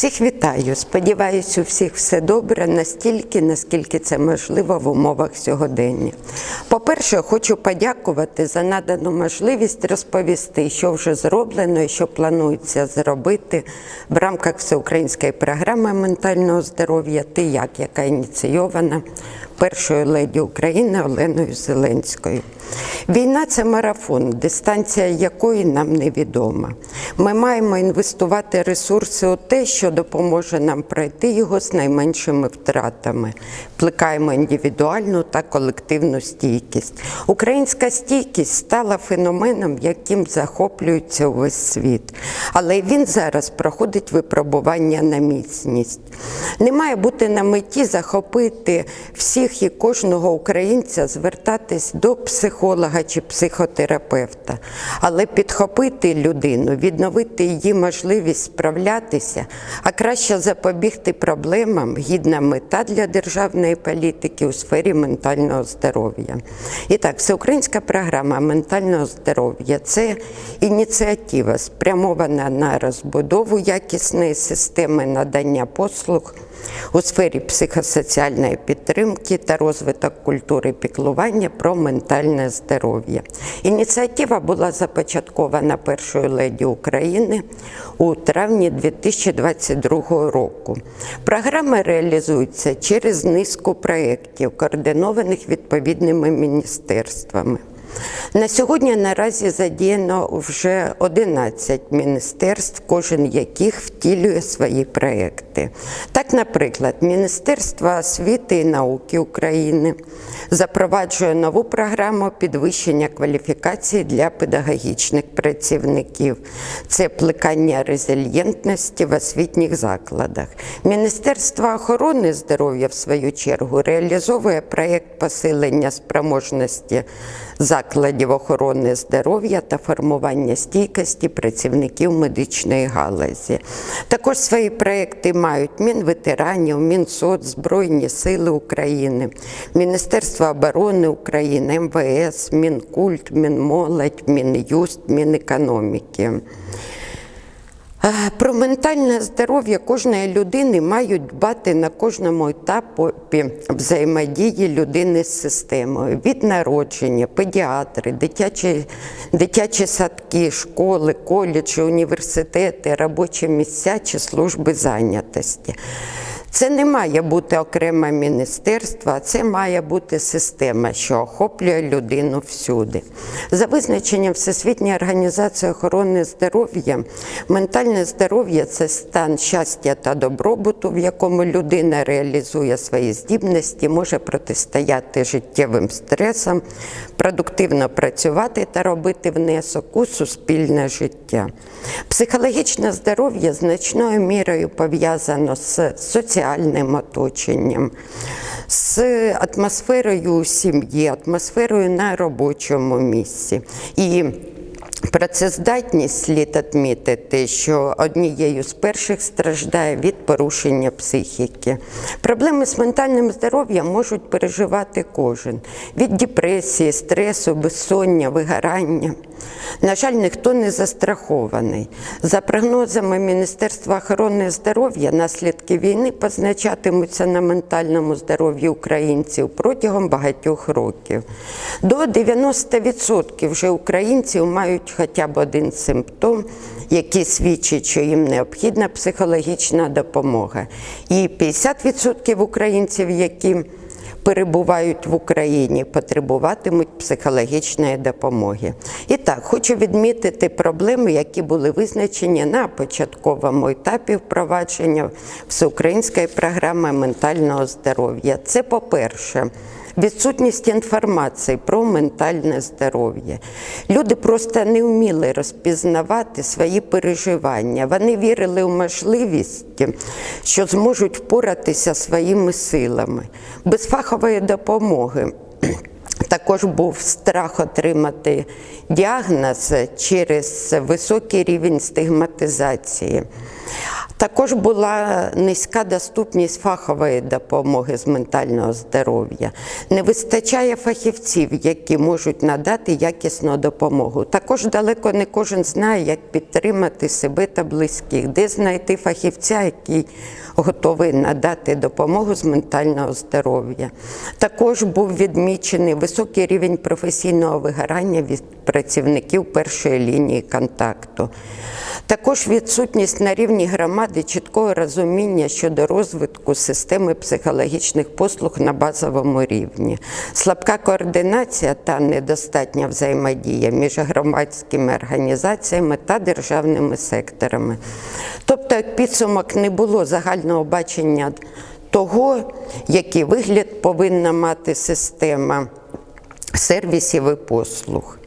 Всіх вітаю. Сподіваюсь, у всіх все добре настільки, наскільки це можливо в умовах сьогодення. По-перше, хочу подякувати за надану можливість розповісти, що вже зроблено і що планується зробити в рамках всеукраїнської програми ментального здоров'я «Ти як», яка ініційована першою леді України Оленою Зеленською. Війна це марафон, дистанція якої нам невідома. Ми маємо інвестувати ресурси у те, що допоможе нам пройти його з найменшими втратами. Плекаємо індивідуальну та колективну стійкість. Українська стійкість стала феноменом, яким захоплюється увесь світ. Але він зараз проходить випробування на міцність. Не має бути на меті захопити всіх і кожного українця, звертатись до психолога чи психотерапевта, але підхопити людину, відновити її можливість справлятися, а краще запобігти проблемам гідна мета для державної політики у сфері ментального здоров'я. І так, всеукраїнська програма ментального здоров'я це ініціатива, спрямована на розбудову якісної системи надання послуг у сфері психосоціальної підтримки та розвиток культури піклування про ментальне здоров'я. Ініціатива була започаткована першою леді України у травні 2022 року. Програма реалізується через низку проєктів, координованих відповідними міністерствами. На сьогодні наразі задіяно вже 11 міністерств, кожен яких втілює свої проекти. Так, наприклад, Міністерство освіти і науки України запроваджує нову програму підвищення кваліфікації для педагогічних працівників. Це плекання резильєнтності в освітніх закладах. Міністерство охорони здоров'я, в свою чергу, реалізовує проєкт посилення спроможності закладів охорони здоров'я та формування стійкості працівників медичної галузі. Також свої проекти мають Мінветеранів, Мінсоц, Збройні Сили України, Міністерство оборони України, МВС, Мінкульт, Мінмолодь, Мін'юст, Мінекономіки. Е, Про ментальне здоров'я кожної людини мають дбати на кожному етапі взаємодії людини з системою від народження, педіатри, дитячі, дитячі садки, школи, коледжі, університети, робочі місця чи служби зайнятості. Це не має бути окреме міністерство, а це має бути система, що охоплює людину всюди. За визначенням Всесвітньої організації охорони здоров'я, ментальне здоров'я це стан щастя та добробуту, в якому людина реалізує свої здібності, може протистояти життєвим стресам, продуктивно працювати та робити внесок у суспільне життя. Психологічне здоров'я значною мірою пов'язано з соціальним оточенням, з атмосферою у сім'ї, атмосферою на робочому місці. І Працездатність слід відмітити, що однією з перших страждає від порушення психіки. Проблеми з ментальним здоров'ям можуть переживати кожен від депресії, стресу, безсоння, вигорання. На жаль, ніхто не застрахований. За прогнозами Міністерства охорони здоров'я, наслідки війни позначатимуться на ментальному здоров'ї українців протягом багатьох років. До 90% вже українців мають хоча б один симптом, який свідчить, що їм необхідна психологічна допомога. І 50% українців, які перебувають в Україні, потребуватимуть психологічної допомоги. І так, хочу відмітити проблеми, які були визначені на початковому етапі впровадження всеукраїнської програми ментального здоров'я. Це, по-перше, Відсутність інформації про ментальне здоров'я. Люди просто не вміли розпізнавати свої переживання. Вони вірили в можливість, що зможуть впоратися своїми силами. Без фахової допомоги Також був страх отримати діагноз через високий рівень стигматизації. Також була низька доступність фахової допомоги з ментального здоров'я. Не вистачає фахівців, які можуть надати якісну допомогу. Також далеко не кожен знає, як підтримати себе та близьких, де знайти фахівця, який готовий надати допомогу з ментального здоров'я. Також був відмічений високий рівень професійного вигорання від працівників першої лінії контакту. Також відсутність на рівні громади чіткого розуміння щодо розвитку системи психологічних послуг на базовому рівні, слабка координація та недостатня взаємодія між громадськими організаціями та державними секторами. Тобто, як підсумок не було загального бачення того, який вигляд повинна мати система сервісів і послуг.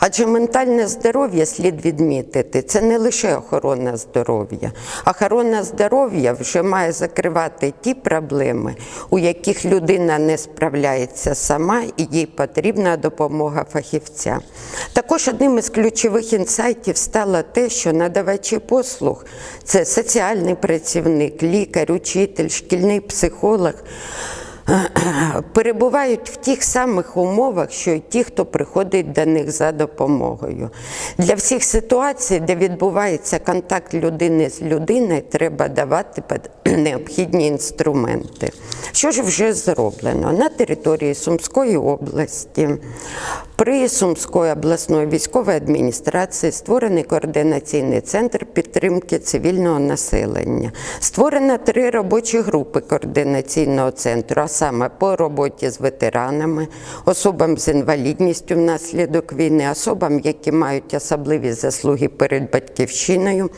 Адже ментальне здоров'я слід відмітити, це не лише охорона здоров'я. Охорона здоров'я вже має закривати ті проблеми, у яких людина не справляється сама і їй потрібна допомога фахівця. Також одним із ключових інсайтів стало те, що надавачі послуг це соціальний працівник, лікар, учитель, шкільний психолог перебувають в тих самих умовах, що й ті, хто приходить до них за допомогою. Для всіх ситуацій, де відбувається контакт людини з людиною, треба давати необхідні інструменти. Що ж вже зроблено на території Сумської області? При Сумської обласної військової адміністрації створений координаційний центр підтримки цивільного населення. Створено три робочі групи координаційного центру, а саме по роботі з ветеранами, особам з інвалідністю внаслідок війни, особам, які мають особливі заслуги перед батьківщиною,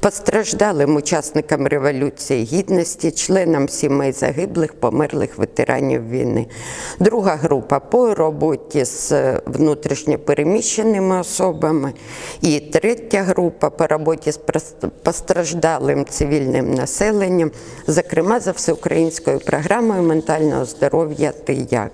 постраждалим учасникам Революції Гідності, членам сімей загиблих, померлих ветеранів війни. Друга група по роботі з внутрішньо переміщеними особами. І третя група по роботі з постраждалим цивільним населенням, зокрема за всеукраїнською програмою ментального здоров'я «Ти як».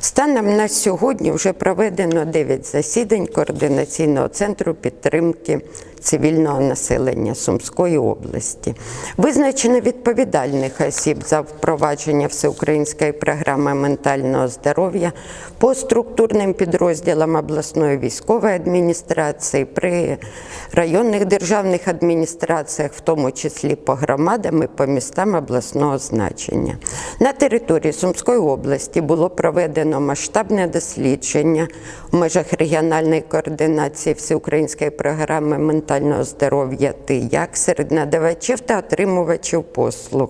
Станом на сьогодні вже проведено 9 засідань Координаційного центру підтримки цивільного населення Сумської області. Визначено відповідальних осіб за впровадження всеукраїнської програми ментального здоров'я по структурним підрозділам обласної військової адміністрації, при районних державних адміністраціях, в тому числі по громадам і по містам обласного значення. На території Сумської області було проведено масштабне дослідження в межах регіональної координації всеукраїнської програми ментального здоров'я «Ти як» серед надавачів та отримувачів послуг.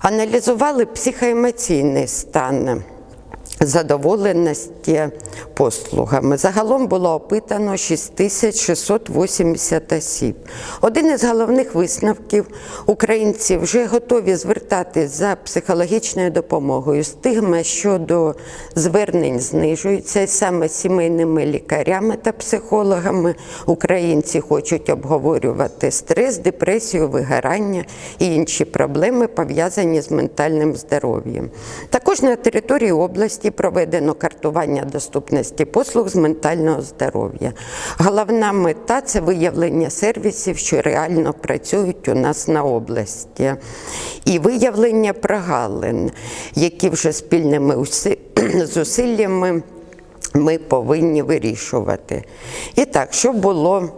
Аналізували психоемоційний стан задоволеності послугами. Загалом було опитано 6680 осіб. Один із головних висновків українці вже готові звертатись за психологічною допомогою. Стигма щодо звернень знижується і саме сімейними лікарями та психологами. Українці хочуть обговорювати стрес, депресію, вигорання і інші проблеми, пов'язані з ментальним здоров'ям. Також на території області проведено картування доступності послуг з ментального здоров'я. Головна мета це виявлення сервісів, що реально працюють у нас на області, і виявлення прогалин, які вже спільними зусиллями ми повинні вирішувати. І так, що було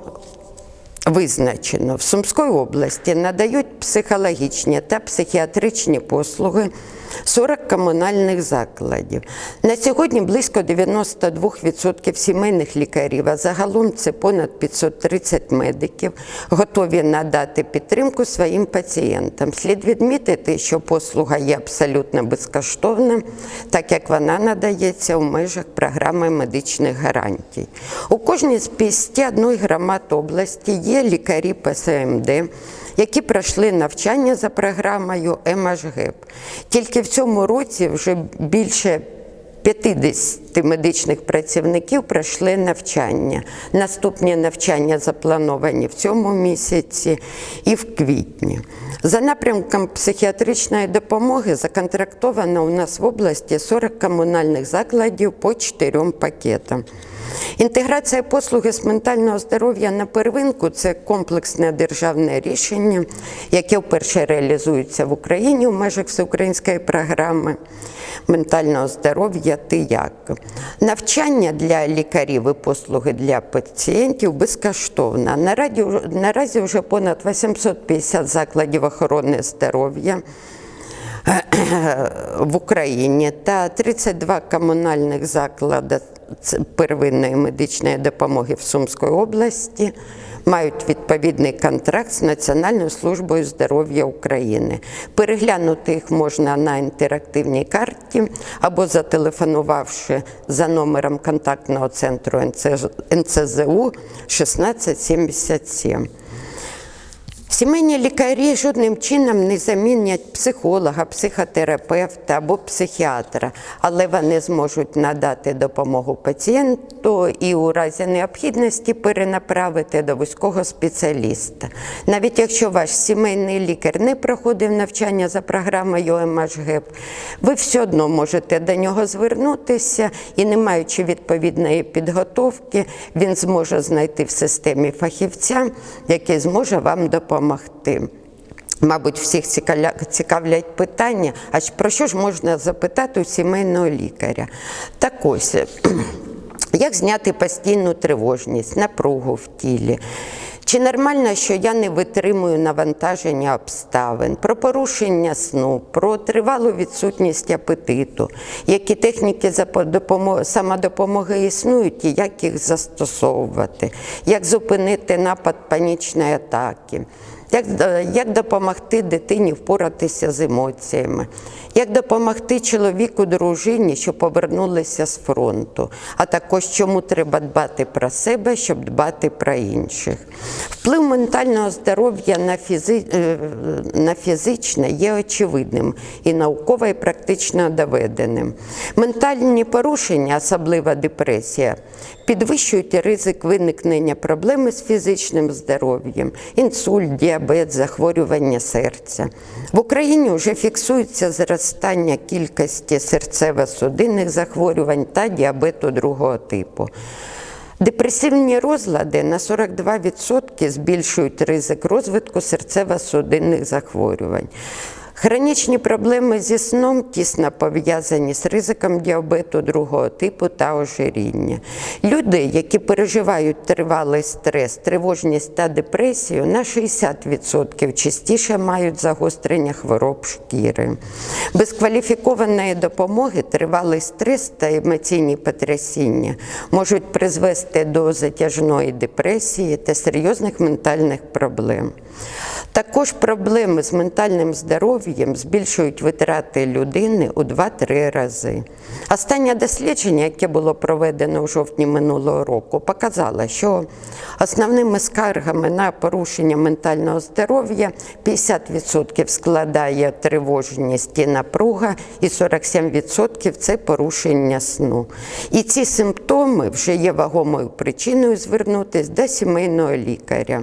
визначено, в Сумської області надають психологічні та психіатричні послуги 40 комунальних закладів. На сьогодні близько 92% сімейних лікарів, а загалом це понад 530 медиків, готові надати підтримку своїм пацієнтам. Слід відмітити, що послуга є абсолютно безкоштовна, так як вона надається у межах програми медичних гарантій. У кожній з 51 громад області є лікарі ПСМД, які пройшли навчання за програмою ЕМАЖГЕП. Тільки в цьому році вже більше 50 медичних працівників пройшли навчання. Наступні навчання заплановані в цьому місяці і в квітні. За напрямком психіатричної допомоги законтрактовано у нас в області 40 комунальних закладів по 4 пакетам. Інтеграція послуги з ментального здоров'я на первинку це комплексне державне рішення, яке вперше реалізується в Україні в межах всеукраїнської програми ментального здоров'я «Ти як?». Навчання для лікарів і послуги для пацієнтів безкоштовно. Наразі, наразі вже понад 850 закладів охорони здоров'я в Україні та 32 комунальних заклади первинної медичної допомоги в Сумській області мають відповідний контракт з Національною службою здоров'я України. Переглянути їх можна на інтерактивній карті або зателефонувавши за номером контактного центру НЦЗУ 1677. Сімейні лікарі жодним чином не замінять психолога, психотерапевта або психіатра, але вони зможуть надати допомогу пацієнту і у разі необхідності перенаправити до вузького спеціаліста. Навіть якщо ваш сімейний лікар не проходив навчання за програмою ОМHGEP, ви все одно можете до нього звернутися і, не маючи відповідної підготовки, він зможе знайти в системі фахівця, який зможе вам допомогти допомогти. Мабуть, всіх цікавлять питання, а про що ж можна запитати у сімейного лікаря? Так ось, як зняти постійну тривожність, напругу в тілі? Чи нормально, що я не витримую навантаження обставин, про порушення сну, про тривалу відсутність апетиту, які техніки самодопомоги існують і як їх застосовувати, як зупинити напад панічної атаки? Як, як допомогти дитині впоратися з емоціями, як допомогти чоловіку, дружині, що повернулися з фронту, а також чому треба дбати про себе, щоб дбати про інших. Вплив ментального здоров'я на, фізи... на фізичне є очевидним і науково і практично доведеним. Ментальні порушення, особливо депресія, підвищують ризик виникнення проблеми з фізичним здоров'ям, інсульт, діабет, захворювання серця. В Україні вже фіксується зростання кількості серцево-судинних захворювань та діабету другого типу. Депресивні розлади на 42% збільшують ризик розвитку серцево-судинних захворювань. Хронічні проблеми зі сном тісно пов'язані з ризиком діабету другого типу та ожиріння. Люди, які переживають тривалий стрес, тривожність та депресію, на 60% частіше мають загострення хвороб шкіри. Без кваліфікованої допомоги тривалий стрес та емоційні потрясіння можуть призвести до затяжної депресії та серйозних ментальних проблем. Також проблеми з ментальним здоров'ям збільшують витрати людини у 2-3 рази. Останнє дослідження, яке було проведено у жовтні минулого року, показало, що основними скаргами на порушення ментального здоров'я 50% складає тривожність і напруга, і 47% це порушення сну. І ці симптоми вже є вагомою причиною звернутися до сімейного лікаря.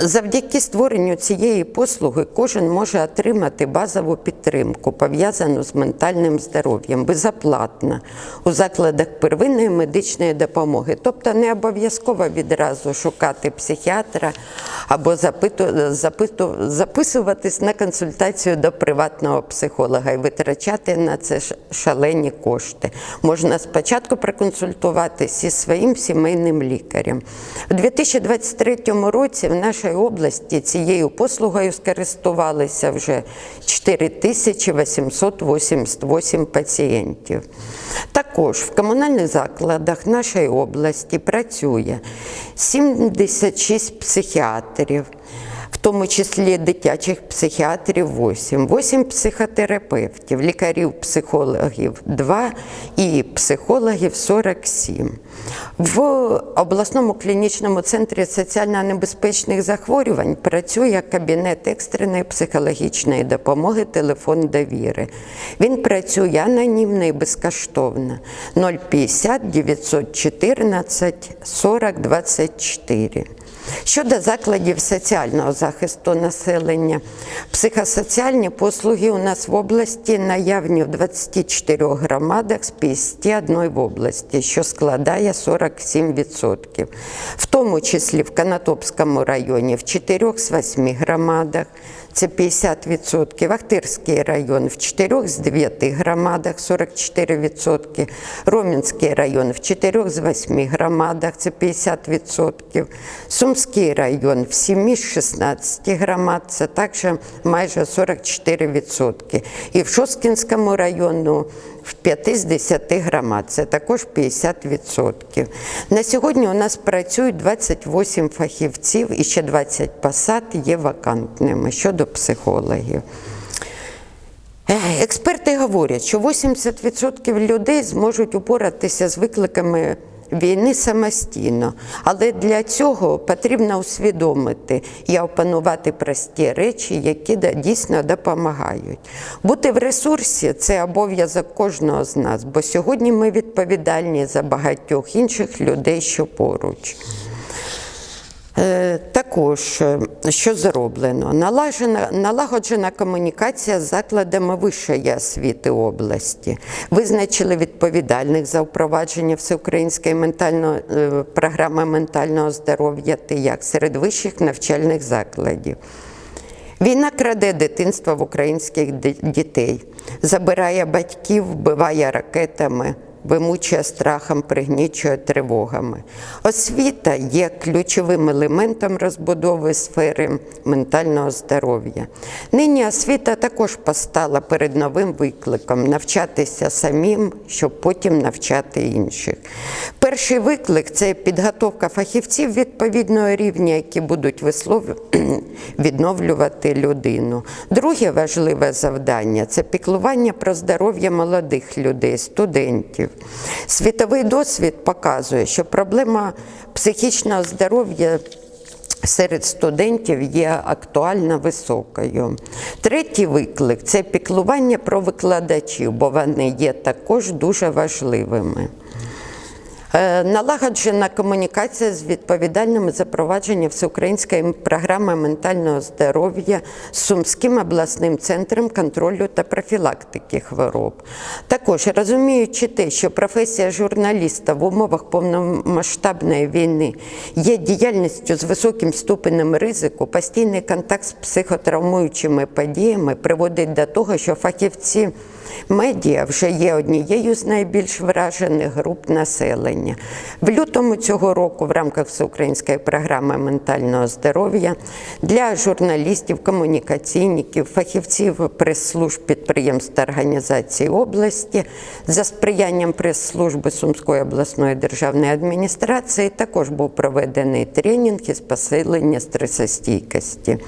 Завдяки створенню цієї послуги кожен може отримати базову підтримку, пов'язану з ментальним здоров'ям, безоплатно у закладах первинної медичної допомоги. Тобто не обов'язково відразу шукати психіатра або запиту, запиту, записуватись на консультацію до приватного психолога і витрачати на це шалені кошти. Можна спочатку проконсультуватися зі своїм сімейним лікарем. У 2023 році в нашій області цією послугою скористувалися вже 4888 пацієнтів. Також в комунальних закладах нашої області працює 76 психіатрів. Тому числі дитячих психіатрів 8, 8 психотерапевтів, лікарів, психологів 2 і психологів 47. В обласному клінічному центрі соціально небезпечних захворювань працює кабінет екстреної психологічної допомоги Телефон довіри. Він працює анонімно і безкоштовно 050 914 40 24. Щодо закладів соціального захисту населення, психосоціальні послуги у нас в області наявні в 24 громадах з 51 в області, що складає 47%. В тому числі в Канатопському районі в 4 з 8 громадах, це 50%, Ахтирський район в 4 з 9 громадах 44%, Ромінський район в 4 з 8 громадах, це 50%, Сумський район в 7 з 16 громад, це також майже 44%. І в Шоскінському району в 50 громад, це також 50%. На сьогодні у нас працюють 28 фахівців і ще 20 посад є вакантними щодо психологів. Е, Експерти говорять, що 80% людей зможуть упоратися з викликами війни самостійно, але для цього потрібно усвідомити і опанувати прості речі, які дійсно допомагають. Бути в ресурсі це обов'язок кожного з нас, бо сьогодні ми відповідальні за багатьох інших людей, що поруч. Е, Також, е, що зроблено, налагоджена, налагоджена комунікація з закладами вищої освіти області. Визначили відповідальних за впровадження всеукраїнської ментального, е, програми ментального здоров'я як серед вищих навчальних закладів. Війна краде дитинство в українських дітей, забирає батьків, вбиває ракетами, вимучує страхом, пригнічує тривогами. Освіта є ключовим елементом розбудови сфери ментального здоров'я. Нині освіта також постала перед новим викликом навчатися самим, щоб потім навчати інших. Перший виклик це підготовка фахівців відповідного рівня, які будуть вислов... відновлювати людину. Друге важливе завдання це піклування про здоров'я молодих людей, студентів. Світовий досвід показує, що проблема психічного здоров'я серед студентів є актуально високою. Третій виклик це піклування про викладачів, бо вони є також дуже важливими. Е, Налагоджена комунікація з відповідальними запровадження всеукраїнської програми ментального здоров'я з Сумським обласним центром контролю та профілактики хвороб. Також розуміючи те, що професія журналіста в умовах повномасштабної війни є діяльністю з високим ступенем ризику, постійний контакт з психотравмуючими подіями приводить до того, що фахівці. Медіа вже є однією з найбільш вражених груп населення. В лютому цього року в рамках всеукраїнської програми ментального здоров'я для журналістів, комунікаційників, фахівців прес-служб підприємств та організацій області за сприянням прес-служби Сумської обласної державної адміністрації також був проведений тренінг із посилення стресостійкості.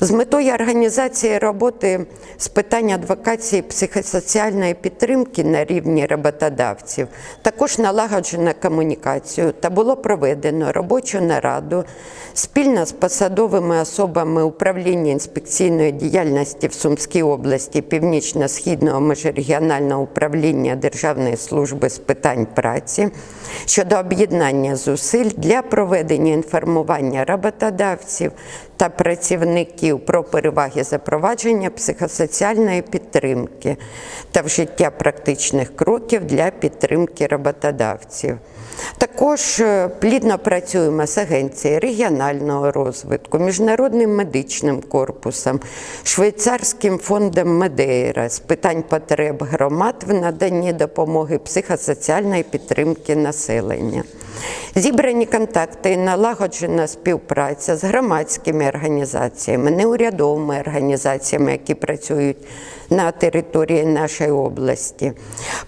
З метою організації роботи з питань адвокації психосоціальної підтримки на рівні роботодавців також налагоджено комунікацію та було проведено робочу нараду спільно з посадовими особами управління інспекційної діяльності в Сумській області Північно-Східного міжрегіонального управління Державної служби з питань праці щодо об'єднання зусиль для проведення інформування роботодавців та працівників про переваги запровадження психосоціальної підтримки та вжиття практичних кроків для підтримки роботодавців. Також е, плідно працюємо з агенцією регіонального розвитку, міжнародним медичним корпусом, швейцарським фондом Медейра з питань потреб громад в наданні допомоги психосоціальної підтримки населення. Зібрані контакти і налагоджена співпраця з громадськими організаціями, неурядовими організаціями, які працюють на території нашої області.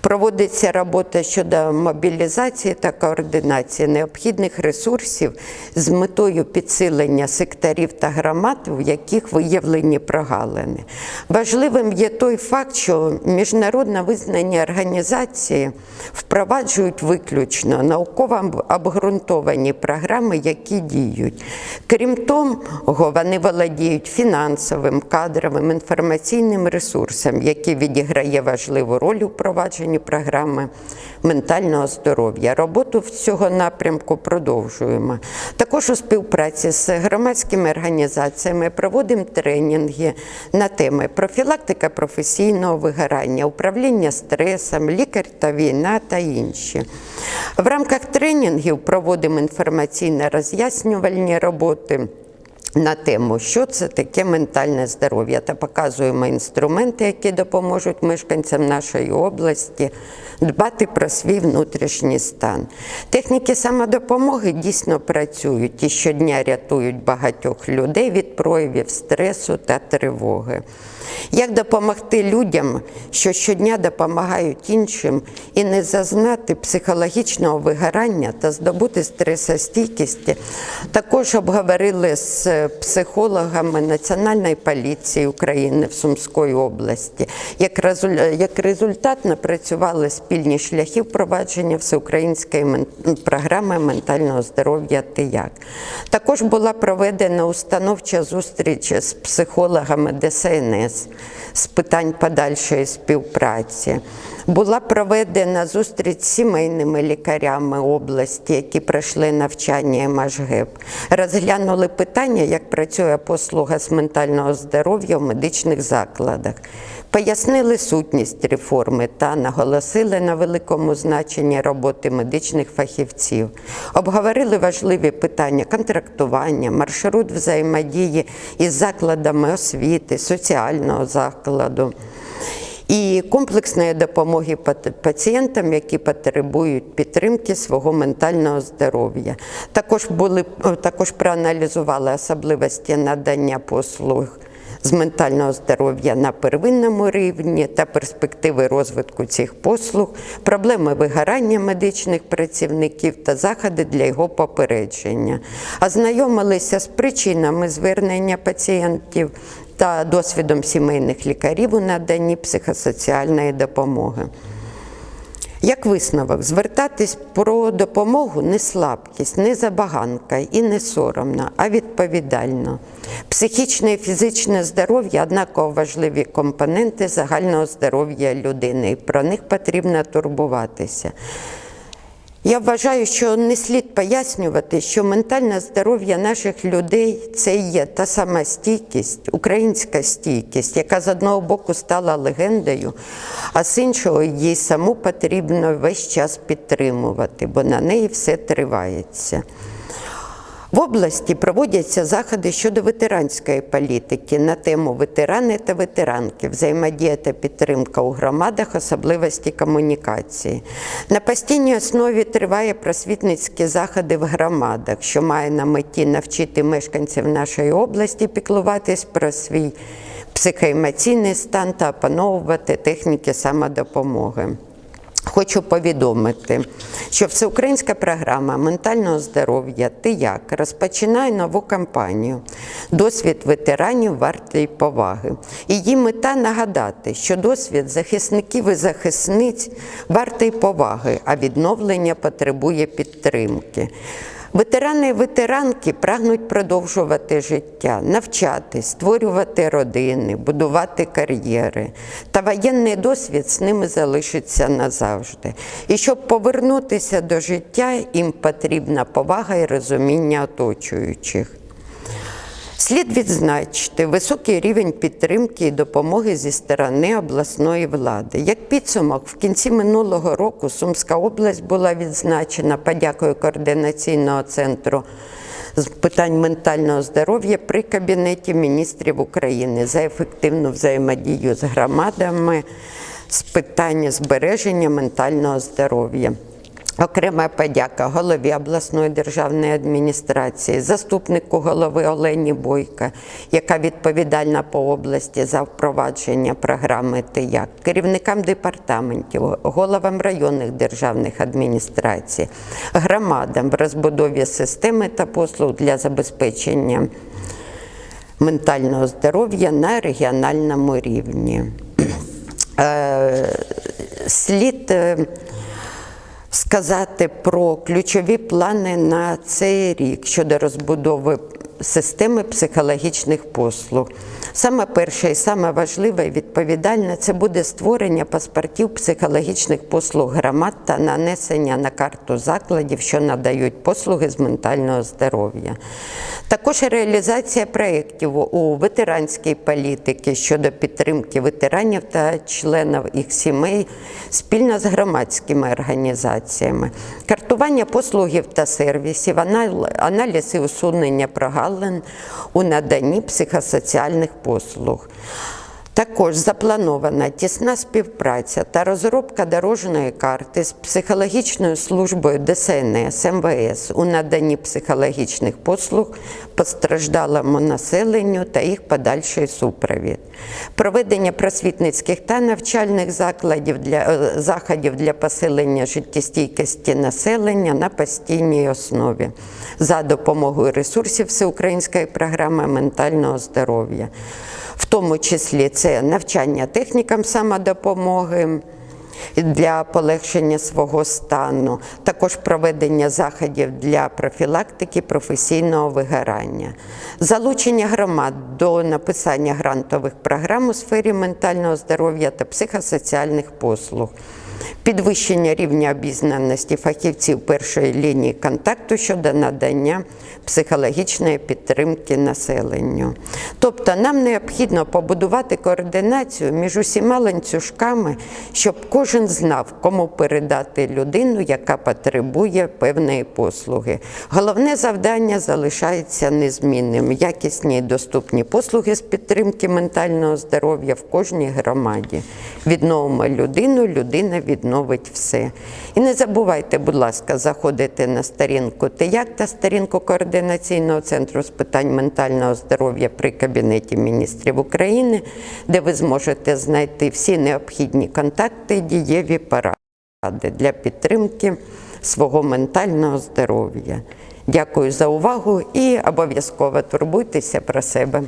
Проводиться робота щодо мобілізації та координації необхідних ресурсів з метою підсилення секторів та громад, в яких виявлені прогалини. Важливим є той факт, що міжнародно визнані організації впроваджують виключно науково обґрунтовані програми, які діють. Крім того, вони володіють фінансовим, кадровим, інформаційним ресурсом, який відіграє важливу роль у впровадженні програми ментального здоров'я. Роботу в цього напрямку продовжуємо. Також у співпраці з громадськими організаціями проводимо тренінги на теми профілактика професійного вигорання, управління стресом, лікар та війна та інші. В рамках тренінгів проводимо інформаційно-роз'яснювальні роботи. На тему, що це таке ментальне здоров'я, та показуємо інструменти, які допоможуть мешканцям нашої області дбати про свій внутрішній стан. Техніки самодопомоги дійсно працюють і щодня рятують багатьох людей від проявів стресу та тривоги. Як допомогти людям, що щодня допомагають іншим, і не зазнати психологічного вигорання та здобути стресостійкість, також обговорили з психологами Національної поліції України в Сумської області. Як результат напрацювали спільні шляхи впровадження всеукраїнської програми ментального здоров'я «Ти-як». Також була проведена установча зустріч з психологами ДСНС з питань подальшої співпраці. Була проведена зустріч з сімейними лікарями області, які пройшли навчання МАЖГЕП. Розглянули питання, як працює послуга з ментального здоров'я в медичних закладах. Пояснили сутність реформи та наголосили на великому значенні роботи медичних фахівців. Обговорили важливі питання контрактування, маршрут взаємодії із закладами освіти, соціального закладу і комплексної допомоги пацієнтам, які потребують підтримки свого ментального здоров'я. Також були також проаналізували особливості надання послуг. З ментального здоров'я на первинному рівні та перспективи розвитку цих послуг, проблеми вигорання медичних працівників та заходи для його попередження. Ознайомилися з причинами звернення пацієнтів та досвідом сімейних лікарів у наданні психосоціальної допомоги. Як висновок, звертатись про допомогу не слабкість, не забаганка і не соромно, а відповідально. Психічне і фізичне здоров'я однаково важливі компоненти загального здоров'я людини, і про них потрібно турбуватися. Я вважаю, що не слід пояснювати, що ментальне здоров'я наших людей це є та сама стійкість, українська стійкість, яка з одного боку стала легендою, а з іншого їй саму потрібно весь час підтримувати, бо на неї все тривається. В області проводяться заходи щодо ветеранської політики на тему ветерани та ветеранки, взаємодія та підтримка у громадах, особливості комунікації. На постійній основі триває просвітницькі заходи в громадах, що має на меті навчити мешканців нашої області піклуватись про свій психоемоційний стан та опановувати техніки самодопомоги. Хочу повідомити, що всеукраїнська програма ментального здоров'я «Ти як» розпочинає нову кампанію Досвід ветеранів вартий поваги. Її мета нагадати, що досвід захисників і захисниць вартий поваги, а відновлення потребує підтримки. Ветерани і ветеранки прагнуть продовжувати життя, навчатись, створювати родини, будувати кар'єри. Та воєнний досвід з ними залишиться назавжди. І щоб повернутися до життя, їм потрібна повага і розуміння оточуючих. Слід відзначити високий рівень підтримки і допомоги зі сторони обласної влади. Як підсумок, в кінці минулого року Сумська область була відзначена подякою координаційного центру з питань ментального здоров'я при Кабінеті міністрів України за ефективну взаємодію з громадами з питання збереження ментального здоров'я. Окрема подяка голові обласної державної адміністрації, заступнику голови Олені Бойко, яка відповідальна по області за впровадження програми ТИЯК, керівникам департаментів, головам районних державних адміністрацій, громадам в розбудові системи та послуг для забезпечення ментального здоров'я на регіональному рівні. Е, Слід е, сказати про ключові плани на цей рік щодо розбудови системи психологічних послуг. Саме перше і саме важливе і відповідальне це буде створення паспортів психологічних послуг громад та нанесення на карту закладів, що надають послуги з ментального здоров'я. Також реалізація проєктів у ветеранській політики щодо підтримки ветеранів та членів їх сімей спільно з громадськими організаціями, картування послугів та сервісів, анал- аналіз і усунення прогалин у наданні психосоціальних послуг. Також запланована тісна співпраця та розробка дорожньої карти з психологічною службою ДСНС МВС у наданні психологічних послуг постраждалому населенню та їх подальший супровід, проведення просвітницьких та навчальних закладів для е, заходів для посилення життєстійкості населення на постійній основі за допомогою ресурсів Всеукраїнської програми ментального здоров'я в тому числі це навчання технікам самодопомоги для полегшення свого стану, також проведення заходів для профілактики професійного вигорання, залучення громад до написання грантових програм у сфері ментального здоров'я та психосоціальних послуг. Підвищення рівня обізнаності фахівців першої лінії контакту щодо надання психологічної підтримки населенню. Тобто нам необхідно побудувати координацію між усіма ланцюжками, щоб кожен знав, кому передати людину, яка потребує певної послуги. Головне завдання залишається незмінним: якісні і доступні послуги з підтримки ментального здоров'я в кожній громаді. Відновимо людину, людина відновить все. І не забувайте, будь ласка, заходити на сторінку ТИЯК та сторінку Координаційного центру з питань ментального здоров'я при Кабінеті міністрів України, де ви зможете знайти всі необхідні контакти дієві поради для підтримки свого ментального здоров'я. Дякую за увагу і обов'язково турбуйтеся про себе.